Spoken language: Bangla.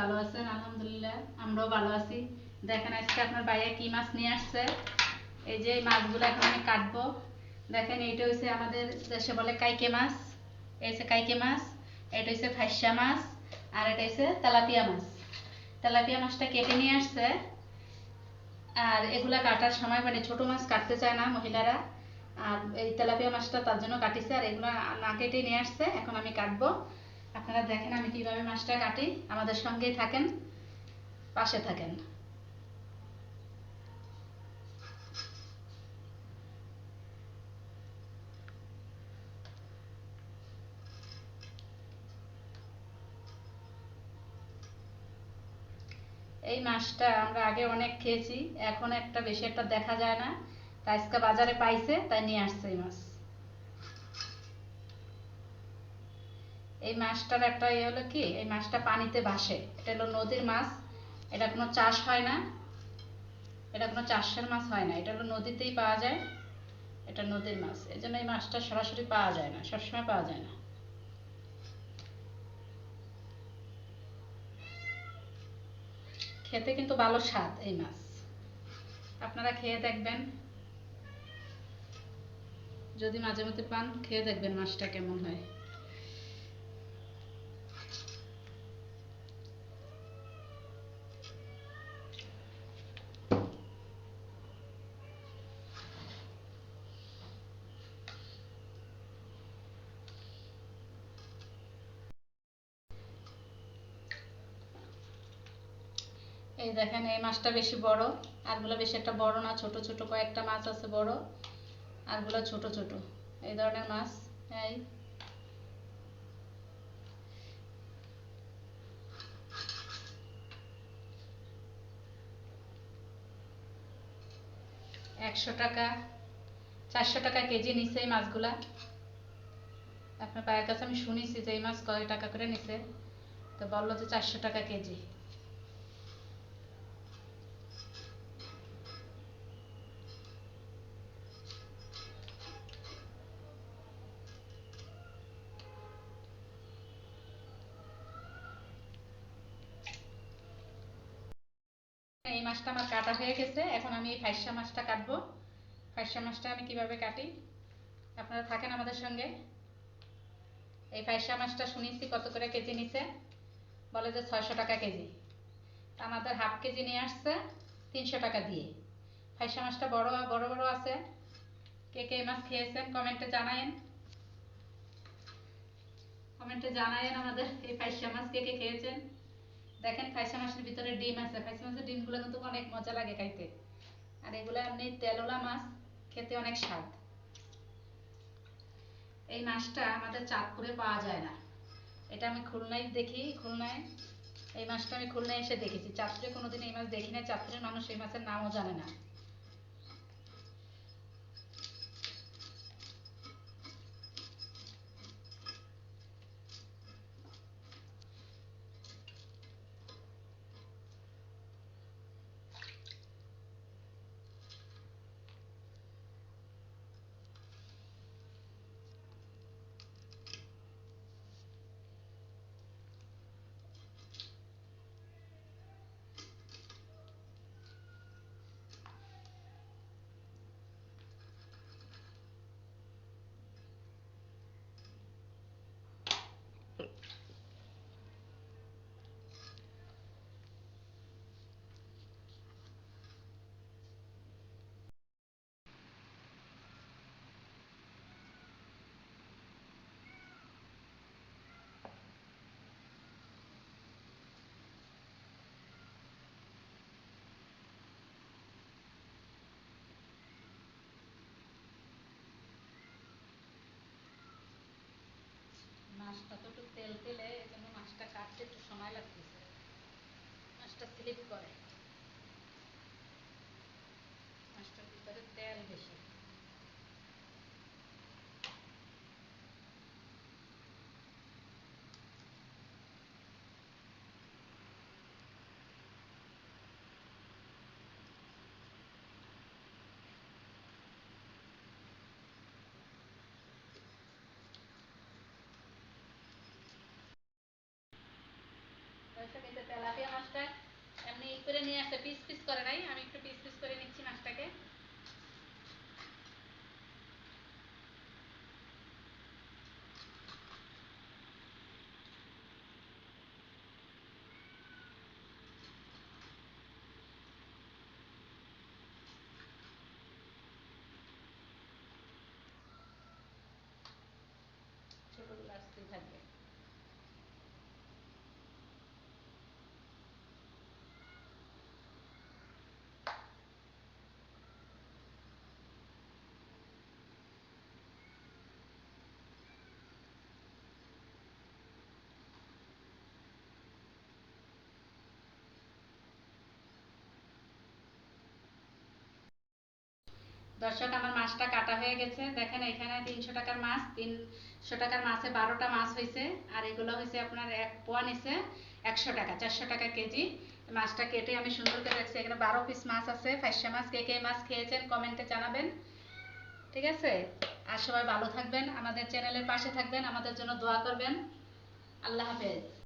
ভালো আছেন? আলহামদুলিল্লাহ, আমরাও ভালো আছি। দেখেন আজকে আপনার বাইরে কি মাছ নিয়ে আসছে? এই যে এই মাছগুলো এখন আমি কাটবো। দেখেন, এইটা হচ্ছে আমাদের দেশে বলে কাইকে মাছ। এই হচ্ছে কাইকে মাছ, এটা হচ্ছে ফাইসা মাছ, আর এটা হচ্ছে তেলাপিয়া মাছ। তেলাপিয়া মাছটা কেটে নিয়ে আসছে। আর এগুলা কাটার সময় মানে ছোট মাছ কাটতে চায় না মহিলারা। আর এই তেলাপিয়া মাছটা তার জন্য কাটিছে, আর এগুলো না কেটে নিয়ে আসছে। এখন আমি কাটবো। আপনারা দেখেন আমি কীভাবে মাছটা কাটি। আমাদের সঙ্গেই থাকেন, পাশে থাকেন। এই মাছটা আমরা আগে অনেক খেয়েছি, এখন একটা বেশি একটা দেখা যায় না। তাই আজকে বাজারে পাইছে, তাই নিয়ে আসছে এই মাছ। এই মাছটার একটা ইয়ে হলো কি? এই মাছটা পানিতে ভাসে। এটা হলো নদীর মাছ। এটা কোনো চাষ হয় না। এটা কোনো চাষের মাছ হয় না। এটা হলো নদীতেই পাওয়া যায়। এটা নদীর মাছ। এই জন্য এই মাছটা সরাসরি পাওয়া যায় না। সবসময় পাওয়া যায় না। খেতে কিন্তু ভালো স্বাদ এই মাছ। আপনারা খেয়ে দেখবেন। যদি মাঝে মধ্যে পান, খেয়ে দেখবেন মাছটা কেমন হয়। এই দেখেন, এই মাছটা বেশি বড়। আরগুলো বেশি একটা বড় না, ছোট ছোট কয়েকটা মাছ আছে বড়। আরগুলো ছোট ছোট। এই ধরনের মাছ, এই। একশো টাকা, চারশো টাকা কেজি নিচ্ছে এই মাছগুলা। আপনার পায়ের কাছে আমি শুনেছি যে এই মাছ কয় টাকা করে নিছে? তো বলল যে চারশো টাকা কেজি। এই মাছটা আমার কাটা হয়ে গেছে। এখন আমি এই ফাইসা মাছটা কাটবো। ফাইসা মাছটা আমি কীভাবে কাটি? আপনারা থাকেন আমাদের সঙ্গে। এই ফাইসা মাছটা শুনেছি কত করে কেজি নিছে? বলে যে ছয়শো টাকা কেজি। আমাদের হাফ কেজি নিয়ে আসছে, তিনশো টাকা দিয়ে। ফাইসা মাছটা বড় বড় বড় আছে। কে কে মাছ খেয়েছেন কমেন্টে জানায়েন। কমেন্টে জানায়েন আমাদের এই ফাইসা মাছ কে কে খেয়েছেন। দেখেন ফাইসা মাছের ভিতরে ডিম আছে। ফাইসা মাছের ডিমগুলো কিন্তু অনেক মজা লাগে খাইতে। আর এগুলো এমনি তেলোলা মাছ, খেতে অনেক স্বাদ। এই মাছটা আমাদের চাঁদপুরে পাওয়া যায় না। এটা আমি খুলনায় দেখি, খুলনায়। এই মাছটা আমি খুলনায় এসে দেখেছি। চাঁদপুরে কোনোদিন এই মাছ দেখি না চাঁদপুরের মানুষ এই মাছের নামও জানে না। মাছটা তো একটু তেল তেলে এই জন্য মাছটা কাটতে একটু সময় লাগতেছে। মাছটা স্লিপ করে। মাছটার ভিতরে তেল বেশি। এই তেলাপিয়া মাছটা। এমনি করে নিয়ে আসছে পিস পিস করে নাই, আমি একটু পিস পিস করে নিচ্ছি মাছটাকে। দর্শক, আমার মাছটা কাটা হয়ে গেছে। দেখেন, এখানে তিনশো টাকার মাছ, তিনশো টাকার মাছে বারোটা মাছ হয়েছে আর এগুলো হয়েছে আপনার এক পোয়া নিছে একশো টাকা, চারশো টাকা কেজি। মাছটা কেটে আমি সুন্দর করে রাখছি। এখানে বারো পিস মাছ আছে। ফাইসা মাছ, কে কে মাছ খেয়েছেন কমেন্টে জানাবেন। ঠিক আছে? আর সবাই ভালো থাকবেন, আমাদের চ্যানেলের পাশে থাকবেন, আমাদের জন্য দোয়া করবেন। আল্লাহ হাফেজ।